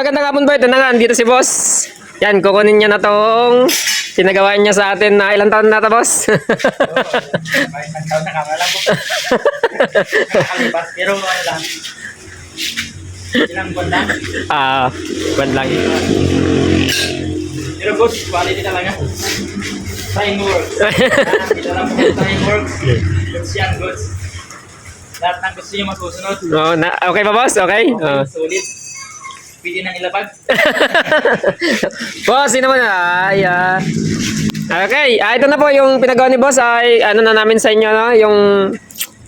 Magandang hapon po. Ito na nga, dito si boss. Yan, kukunin niya na tong pinagawa niya sa atin na ilang taon na to, boss? May isang taon na kamala po. Nakakalipas. Pero ano lang. Ilang buwan lang. Ah, buwan lang. Pero good, quality talaga. Time works. Kita lang po time works. Goods yan, goods. Lahat ng gusto nyo masusunod. Oh, na, okay pa, boss? Okay? Oh. Solid. Pwede nang ilapag. boss, yun naman ah. Okay, ah, ito na po yung pinagawa ni boss ay ano na namin sa inyo no, yung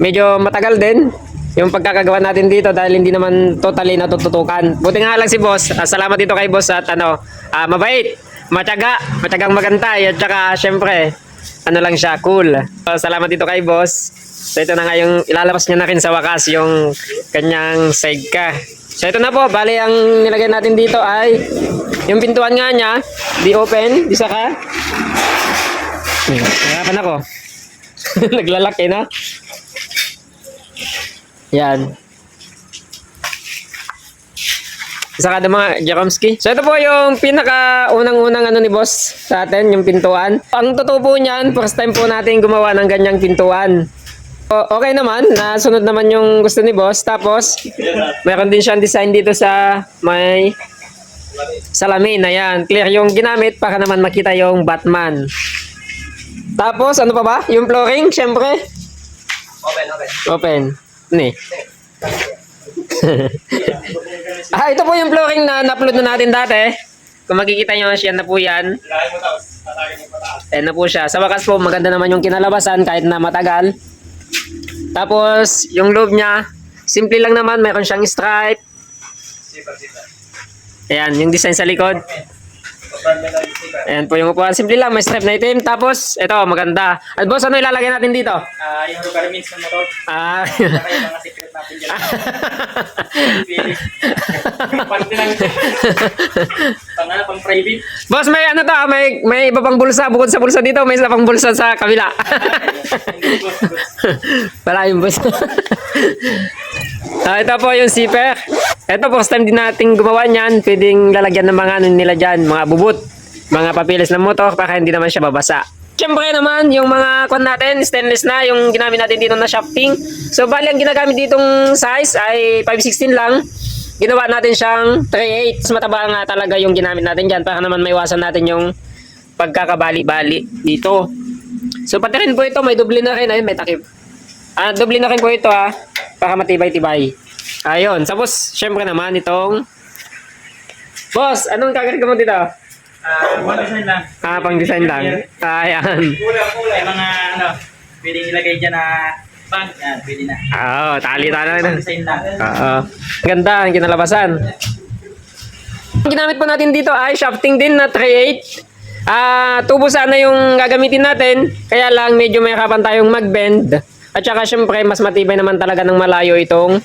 medyo matagal din yung pagkakagawa natin dito dahil hindi naman totally natututukan. Buti nga lang si boss. Ah, salamat dito kay boss at ano, ah, mabait, matyaga, matyagang magantay at saka syempre ano lang siya, cool. So, salamat dito kay boss. So ito na nga yung ilalabas niya na rin sa wakas yung kanyang sidecar. So ito na po, bali ang nilagay natin dito ay yung pintuan nga niya, di open, di saka. Nahirapan ako. Naglalaki na. Yan. Isa ka mga Jaromski. So ito po yung pinaka unang-unang ano ni boss sa atin, yung pintuan. Ang totoo po niyan, first time po natin gumawa ng ganyang pintuan. Okay naman, nasunod naman yung gusto ni boss. Tapos, meron din siyang design dito sa may salamin. Ayan, clear yung ginamit para naman makita yung Batman. Tapos, ano pa ba? Yung flooring, syempre. Open, open. Open. Ni. ah, ito po yung flooring na na-upload na natin dati. Kung makikita nyo, siya na po yan. Ayan na po siya. Sa wakas po, maganda naman yung kinalabasan kahit na matagal. Tapos, yung loob niya, simple lang naman. Meron siyang stripe. Ayan, yung design sa likod. Ayan po yung upuan. Simple lang, may stripe na itim. Tapos, ito, maganda. At boss, ano ilalagay natin dito? Ah, yung requirements ng motor. Ah, Saka yung mga secret natin dyan. Pili. Pang lang. Private. boss, may ano to, ah, may, may iba pang bulsa. Bukod sa bulsa dito, may isa pang bulsa sa kabila. Wala yung boss. ah, ito po yung zipper. Ito, first time din natin gumawa niyan. Pwedeng lalagyan ng mga ano nila dyan, mga bubut, mga papilis ng motor para hindi naman siya babasa. Siyempre naman, yung mga kwan natin, stainless na, yung ginamit natin dito na shafting. So, bali ang ginagamit ditong size ay 516 lang. Ginawa natin siyang 3.8. Mas mataba nga talaga yung ginamit natin dyan para naman maiwasan natin yung pagkakabali-bali dito. So, pati rin po ito, may doble na rin. Ayun, may takip. Ah, doble na rin po ito ah, para matibay-tibay. Ayun, tapos syempre naman itong Boss, anong kakarga mo dito? Ah, one design lang. Ah, pang design lang. Ah, Ayan. Kulang-kulay. Mga ano, pwedeng ilagay dyan na bag. Yan, pwede na. Oo, tali tali na. Oo. Ganda ang kinalabasan. Ang ginamit po natin dito ay shafting din na 3.8. Ah, tubo sana yung gagamitin natin. Kaya lang medyo may harapan tayong mag-bend. At saka syempre mas matibay naman talaga ng malayo itong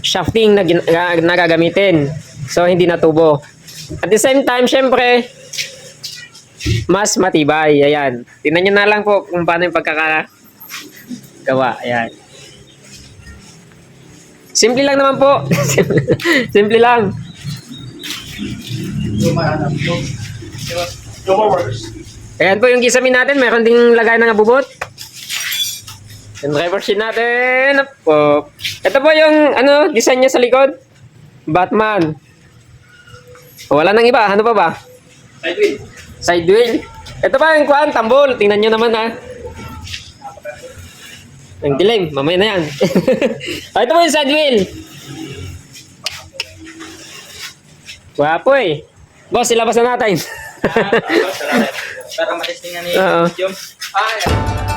shafting na, na gagamitin. So hindi na tubo. At the same time, syempre, mas matibay. Ayan. Tingnan nyo na lang po kung paano yung pagkakagawa. Ayan. Simple lang naman po. Simple lang. Ayan po yung kisame natin. Meron ding lagay ng abubot. Yung driver sheet natin. Po. Ito po yung ano, design niya sa likod. Batman. O, Wala nang iba. Ano pa ba? Side wheel. Side wheel. Ito pa yung kuhan, tambol. Tingnan nyo naman ha. Ang dilim. Mamaya na yan. Ah, ito po yung side wheel. Wapo eh. Boss, ilabas na natin. Ah, Para matestingan ni. Jom. Ah, yan.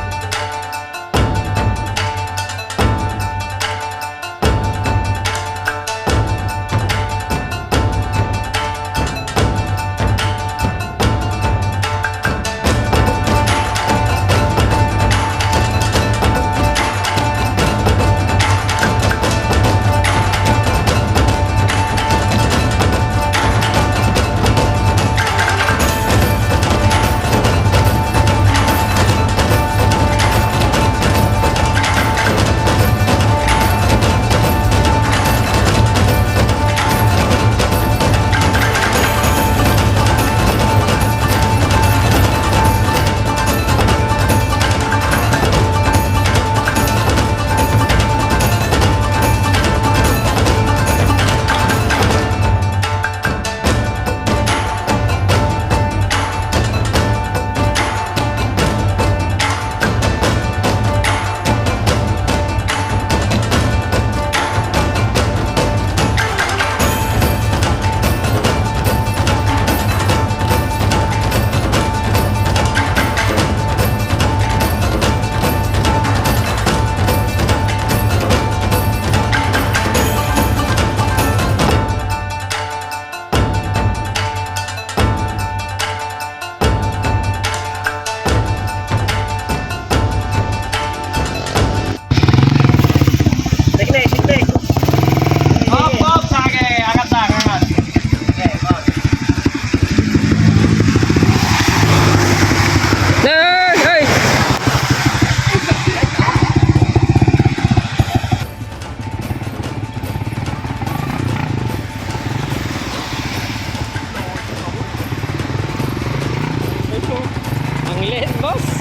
Ang liit.